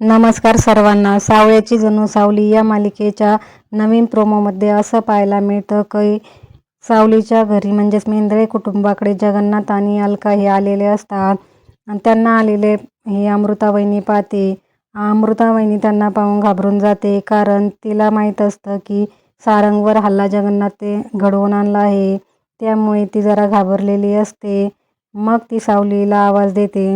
नमस्कार सर्वांना. सावळ्याची जणू सावली या मालिकेच्या नवीन प्रोमोमध्ये असं पाहायला मिळतं की सावलीच्या घरी म्हणजेच मेंद्रे कुटुंबाकडे जगन्नाथ आणि अलका हे आलेले असतात. आणि त्यांना आलेले हे अमृतावहिनी पाहते. अमृतावहिनी त्यांना पाहून घाबरून जाते कारण तिला माहीत असतं की सारंगवर हल्ला जगन्नाथ ते घडवून आणला आहे. त्यामुळे ती जरा घाबरलेली असते. मग ती सावलीला आवाज देते.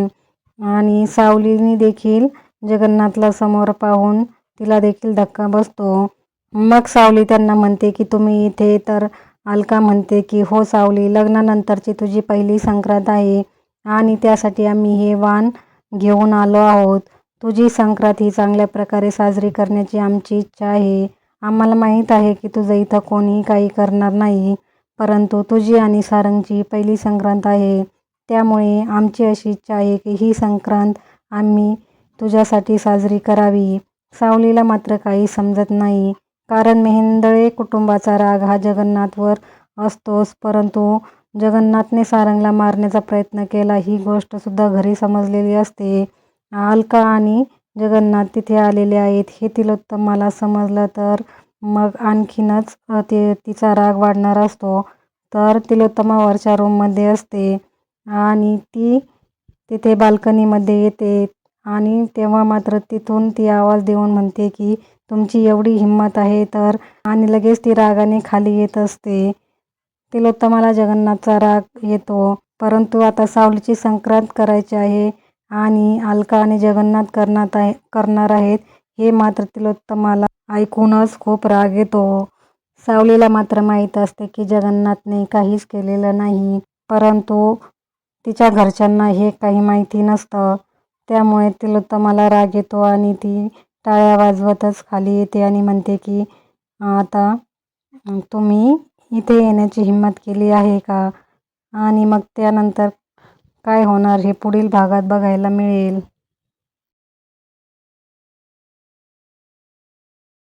आणि सावलीने देखील जगन्नाथला समोर पाहून तिला देखील धक्का बसतो. मग सावली त्यांना म्हणते की तुम्ही इथे तर अलका म्हणते की हो सावली लग्नानंतरची तुझी पहिली संक्रांत आहे आणि त्यासाठी आम्ही हे वाण घेऊन आलो आहोत. तुझी संक्रांत ही चांगल्या प्रकारे साजरी करण्याची आमची इच्छा आहे. आम्हाला माहीत आहे की तुझं इथं कोणीही काही करणार नाही परंतु तुझी आणि सारंगची पहिली संक्रांत आहे. त्यामुळे आमची अशी इच्छा आहे की ही संक्रांत आम्ही तुझ्यासाठी साजरी करावी. सावलीला मात्र काही समजत नाही. कारण मेहेंदळे कुटुंबाचा राग हा जगन्नाथवर असतोच. परंतु जगन्नाथने सारंगला मारण्याचा प्रयत्न केला. ही गोष्टसुद्धा घरी समजलेली असते. अलका आणि जगन्नाथ तिथे आलेले आहेत. हे तिलोत्तमाला समजलं तर मग आणखीनच ते तिचा राग वाढणार असतो. तर तिलोत्तमावरच्या रूममध्ये असते. आणि ती तिथे बाल्कनीमध्ये येते. आणि तेव्हा मात्र तिथून ती आवाज देऊन म्हणते की तुमची एवढी हिंमत आहे तर आणि लगेच ती रागाने खाली येत असते. तिलोत्तमाला जगन्नाथचा राग येतो परंतु आता सावलीची संक्रांत करायची आहे आणि अलका आणि जगन्नाथ करणार आहे करणार आहेत हे मात्र तिलोत्तमाला ऐकूनच खूप राग येतो. सावलीला मात्र माहीत असते की जगन्नाथने काहीच केलेलं नाही परंतु तिच्या घरच्यांना हे काही माहिती नसतं. त्यामुळे तिलोत्तमाला राग येतो आणि ती टाळ्या वाजवतच खाली येते आणि म्हणते की आता तुम्ही इथे येण्याची हिंमत केली आहे का? आणि मग त्यानंतर काय होणार हे पुढील भागात बघायला मिळेल.